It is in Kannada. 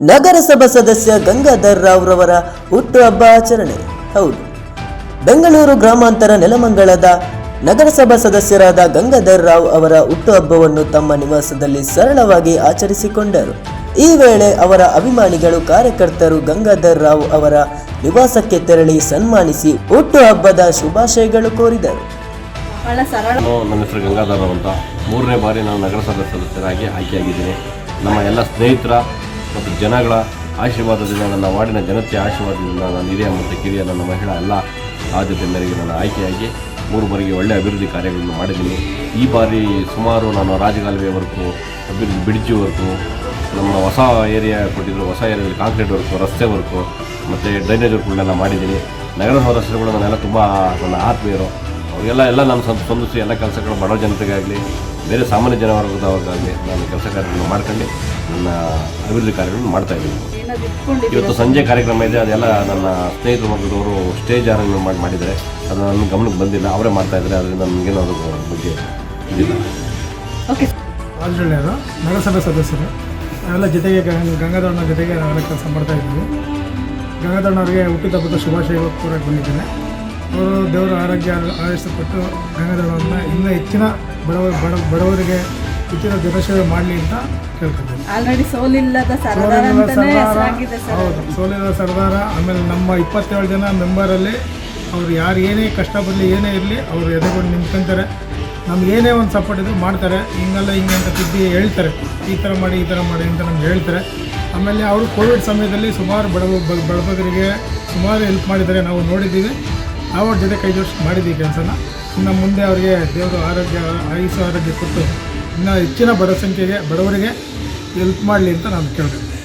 ನಗರಸಭಾ ಸದಸ್ಯ ಗಂಗಾಧರ್ ರಾವ್ ರವರ ಹುಟ್ಟುಹಬ್ಬ ಆಚರಣೆ. ಹೌದು. ಬೆಂಗಳೂರು ಗ್ರಾಮಾಂತರ ನೆಲಮಂಗಲದ ನಗರಸಭಾ ಸದಸ್ಯರಾದ ಗಂಗಾಧರ್ ರಾವ್ ಅವರ ಹುಟ್ಟುಹಬ್ಬವನ್ನು ತಮ್ಮ ನಿವಾಸದಲ್ಲಿ ಸರಳವಾಗಿ ಆಚರಿಸಿಕೊಂಡರು. ಈ ವೇಳೆ ಅವರ ಅಭಿಮಾನಿಗಳು ಕಾರ್ಯಕರ್ತರು ಗಂಗಾಧರ್ ರಾವ್ ಅವರ ನಿವಾಸಕ್ಕೆ ತೆರಳಿ ಸನ್ಮಾನಿಸಿ ಹುಟ್ಟುಹಬ್ಬದ ಶುಭಾಶಯಗಳು ಕೋರಿದರು. ಬಹಳ ಸರಳ. ನಾನು ನನ್ನ ಹೆಸರು ಗಂಗಾಧರ ಅಂತ. ಮೂರನೇ ಬಾರಿ ನಾನು ನಗರಸಭೆ ಸದಸ್ಯರಾಗಿ ಆಯ್ಕೆಯಾಗಿದ್ದೀನಿ. ನಮ್ಮ ಎಲ್ಲ ಸ್ನೇಹಿತರ ಮತ್ತು ಜನಗಳ ಆಶೀರ್ವಾದದಿಂದ, ನನ್ನ ವಾರ್ಡಿನ ಜನತೆಯ ಆಶೀರ್ವಾದದಿಂದ ನಾನು ಹಿರಿಯ ಮತ್ತು ಕಿರಿಯ ನನ್ನ ಮಹಿಳಾ ಎಲ್ಲ ಆದ್ಯತೆ ಮೇರೆಗೆ ನಾನು ಆಯ್ಕೆಯಾಗಿ ಮೂರು ಬಾರಿಗೆ ಒಳ್ಳೆಯ ಅಭಿವೃದ್ಧಿ ಕಾರ್ಯಗಳನ್ನು ಮಾಡಿದ್ದೀನಿ. ಈ ಬಾರಿ ಸುಮಾರು ನಾನು ರಾಜಕಾಲುವೆವರೆಗೂ ಅಭಿವೃದ್ಧಿ ಬ್ರಿಡ್ಜ್ ವರ್ಕು ನಮ್ಮ ಹೊಸ ಏರಿಯಾ ಕೊಟ್ಟಿದ್ದರು ಹೊಸ ಏರಿಯಾದಲ್ಲಿ ಕಾಂಕ್ರೀಟ್ ವರ್ಕು ರಸ್ತೆ ವರ್ಕು ಮತ್ತು ಡ್ರೈನೇಜ್ ವರ್ಕ್ಗಳನ್ನೆಲ್ಲ ಮಾಡಿದ್ದೀನಿ. ನಗರ ಸದಸ್ಯರುಗಳು ನನ್ನೆಲ್ಲ ತುಂಬ ನನ್ನ ಆತ್ಮೀಯರು. ಅವರಿಗೆಲ್ಲ, ಎಲ್ಲ ನಾನು ಸಂತೋಷಿಸಿ ಎಲ್ಲ ಕೆಲಸಗಳು ಬಡವ ಜನತೆಗಾಗಲಿ, ಬೇರೆ ಸಾಮಾನ್ಯ ಜನವರ್ಗದವ್ರಿಗಾಗಲಿ ನಾನು ಕೆಲಸ ಕಾರ್ಯಗಳನ್ನು ಮಾಡ್ಕೊಂಡು ನನ್ನ ಅಭಿವೃದ್ಧಿ ಕಾರ್ಯಗಳನ್ನು ಮಾಡ್ತಾ ಇದ್ದೀನಿ. ಇವತ್ತು ಸಂಜೆ ಕಾರ್ಯಕ್ರಮ ಇದೆ ಅದೆಲ್ಲ ನನ್ನ ಸ್ನೇಹಿತರು ವರ್ಗದವರು ಸ್ಟೇಜ್ ಅರೇಂಜ್ಮೆಂಟ್ ಮಾಡಿ ಮಾಡಿದ್ದಾರೆ. ಅದು ನನ್ನ ಗಮನಕ್ಕೆ ಬಂದಿಲ್ಲ ಅವರೇ ಮಾಡ್ತಾ ಇದ್ದಾರೆ ಅದರಿಂದ ನನಗೇನು ಅದ್ರ ಬಗ್ಗೆ ಇದಿಲ್ಲ. ಓಕೆ ರಾಜಳ್ಳಿಯವರು ನಗರಸಭೆ ಸದಸ್ಯರು ನಾವೆಲ್ಲ ಜೊತೆಗೆ ಗಂಗಾಧರಣ ಗಂಗಾಧರನ ಜೊತೆಗೆ ನಾನು ಕೆಲಸ ಮಾಡ್ತಾ ಇದ್ದೀವಿ. ಹುಟ್ಟಿದ ಹಬ್ಬದ ಶುಭಾಶಯ ಕೋರಕ್ಕೆ ಬಂದಿದ್ದೇನೆ. ಅವರು ದೇವರ ಆರೋಗ್ಯ ಆಯುಷ್ಯ ಕೊಟ್ಟು ಗಂಗಾಧರನವ್ರನ್ನ ಇನ್ನೂ ಹೆಚ್ಚಿನ ಬಡವ ಬಡ ಬಡವರಿಗೆ ಹೆಚ್ಚಿನ ಜನಸೇವೆ ಮಾಡಲಿ ಅಂತ ಕೇಳ್ಕೊತೀನಿ. ಆಲ್ರೆಡಿ ಸೋಲಿಲ್ಲದ ಸರದಾರ ಸೋಲಿಲ್ಲದ ಅಂತಾನೆ ಸರ್ದಾರ ಹೆಸರಾಗಿದೆ ಸರ್. ಹೌದು ಸರ್ದಾರ ಆಮೇಲೆ ನಮ್ಮ ಇಪ್ಪತ್ತೇಳು ಜನ ಮೆಂಬರಲ್ಲಿ ಅವ್ರು ಯಾರು ಏನೇ ಕಷ್ಟ ಬರಲಿ ಏನೇ ಇರಲಿ ಅವರು ಎದೆಗೊಂಡು ನಿಂತ್ಕೊಂತಾರೆ. ನಮ್ಗೆ ಏನೇ ಒಂದು ಸಪೋರ್ಟ್ ಇದ್ರು ಮಾಡ್ತಾರೆ. ಹಿಂಗಲ್ಲ ಹಿಂಗೆ ಅಂತ ತಿದ್ದಿ ಹೇಳ್ತಾರೆ. ಈ ಥರ ಮಾಡಿ ಈ ಥರ ಮಾಡಿ ಅಂತ ನಮ್ಗೆ ಹೇಳ್ತಾರೆ. ಆಮೇಲೆ ಅವರು ಕೋವಿಡ್ ಸಮಯದಲ್ಲಿ ಸುಮಾರು ಬಡವ ಬಡಬಗರಿಗೆ ಸುಮಾರು ಹೆಲ್ಪ್ ಮಾಡಿದ್ದಾರೆ. ನಾವು ನೋಡಿದ್ದೀವಿ. ನಾವು ಅವ್ರ ಜೊತೆ ಕೈ ಜೋಡಿಸಿ ಮಾಡಿದ್ದೀವಿ ಕೆಲಸನ. ಇನ್ನು ಮುಂದೆ ಅವರಿಗೆ ದೇವರು ಆರೋಗ್ಯ ಆಯುಷು ಆರೋಗ್ಯ ಕೊಟ್ಟು ಇನ್ನೂ ಹೆಚ್ಚಿನ ಬಡ ಸಂಖ್ಯೆಗೆ ಬಡವರಿಗೆ ಹೆಲ್ಪ್ ಮಾಡಲಿ ಅಂತ ನಾನು ಕೇಳ್ತೀನಿ